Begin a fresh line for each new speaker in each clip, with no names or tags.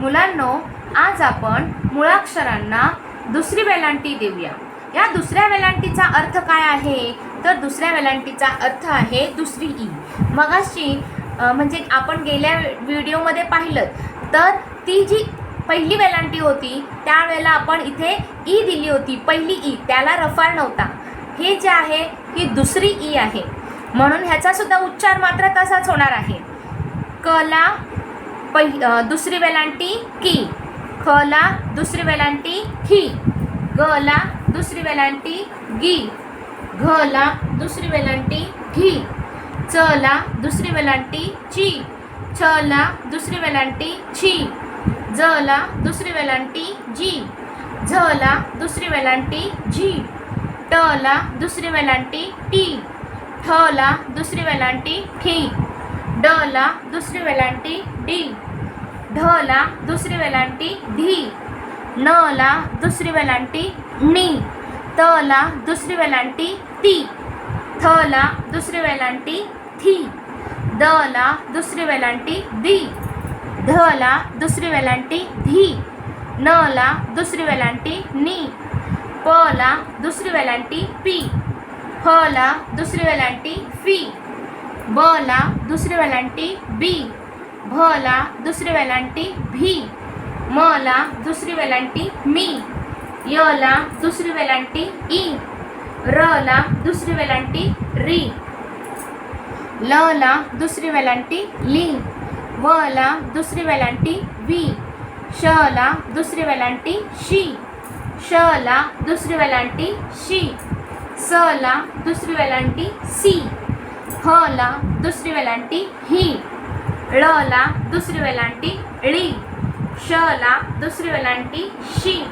मुलांनो आज आपण मुळाक्षरांना दुसरी वेलांटी देऊया. या दुसऱ्या वेलांटीचा अर्थ काय आहे? तर दुसऱ्या वेलांटीचा अर्थ आहे दुसरी ई. मगाशी म्हणजे आपण गेल्या व्हिडिओमध्ये पाहिलं तर ती जी पहिली वेलांटी होती त्यावेळेला आपण इथे ई दिली होती पहिली ई. त्याला रफाळ नव्हता. हे जे आहे ही दुसरी ई आहे. म्हणून ह्याचासुद्धा उच्चार मात्र तसाच होणार आहे. कला पहि दुसरी वेलांटी की खला दुसरी वेलांटी ही गला दुसरी वेलांटी गी घला दुसरी वेलांटी घी चला दुसरी वेलांटी ची छला दुसरी वेलांटी छी जला दुसरी वेलांटी जी झला दुसरी वेलांटी झी टला दुसरी वेलांटी टी ठला दुसरी वेलांटी खीं ड डला दुसरी वेलांटी डी ढला दुसरी वेलांटी धी नला दुसरी वेलांटी नी तला दुसरी वेलांटी ती थला दुसरी वेलांटी थी दला दुसरी वेलांटी दी धला दुसरी वेलांटी धी नला दुसरी वेलांटी नी पला दुसरी वेलांटी पी फला दुसरी वेलांटी फी बला दुसरी वेलांटी बी भला दुसरी वेलांटी भी मला दुसरी वेलांटी मी यला दुसरी वेलांटी ई रला दुसरी वेलांटी री लला दुसरी वेलांटी ली वला दुसरी वेलांटी वी शला दुसरी वेलांटी शी शला दुसरी वेलांटी शी सला दुसरी वेलांटी सी हला दुसरी वेलांटी ही ळला दुसरी वेलांटी ळी शला दुसरी वेलांटी शी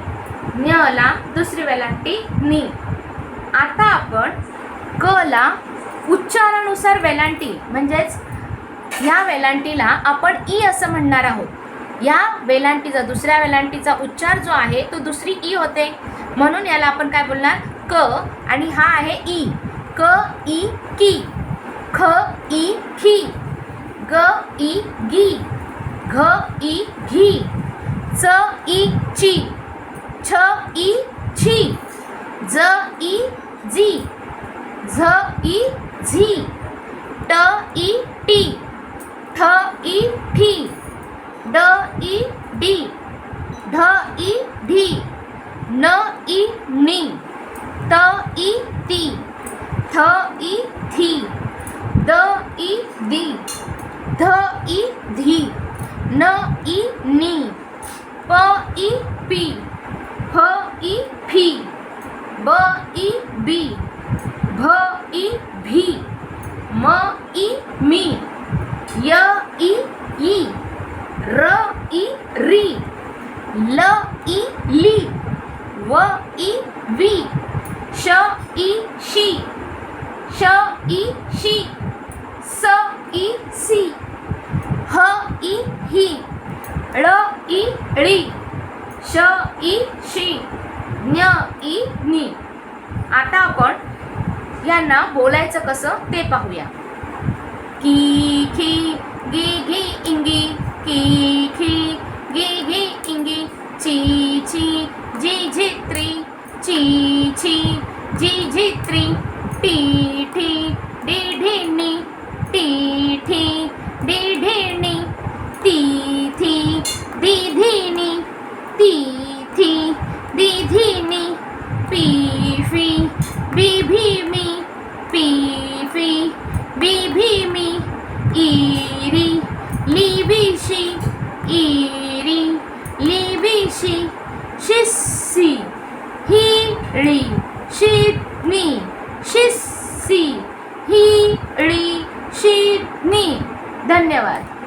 ला दुसरी वेलांटी नी आता आपण कला उच्चारानुसार वेलांटी म्हणजेच ह्या वेलांटीला आपण ई असं म्हणणार आहोत. या वेलांटीचा दुसऱ्या वेलांटीचा उच्चार जो आहे तो दुसरी ई होते. म्हणून याला आपण काय बोलणार? क आणि हा आहे ई. क ई की. ख ई खी ग ई गी घ ई घी च ई ची छ ई छी ज ई जी झ ई झी ट ई टी ठ ई ठी ड ई डी ढ ई ढी न ई नी त ई ती थ ई थी द ई दी ध ई धी न ई नी प ई पी फ ई फी ब ई बी भ ई भी म ई मी य ई ई र ई री ल ई ली व ई वी श ई शी श ई शी स ई सी ह ई ही ळ ई ळी श ई शी ज्ञ ई नी आता आपण यांना बोलायचं कसं ते पाहूया. की खी गी घी इंगी की खी गी घी इंगी ची ची जी झित्री ची ची जी झित्री टी ठी डी ढिणी टी ठी डी ढिणी ती थी दी धिनी ती थी दी धिनी पी फी बी भीमी पी फी बी भी हिळी ही शिस्सी हिळी नी धन्यवाद.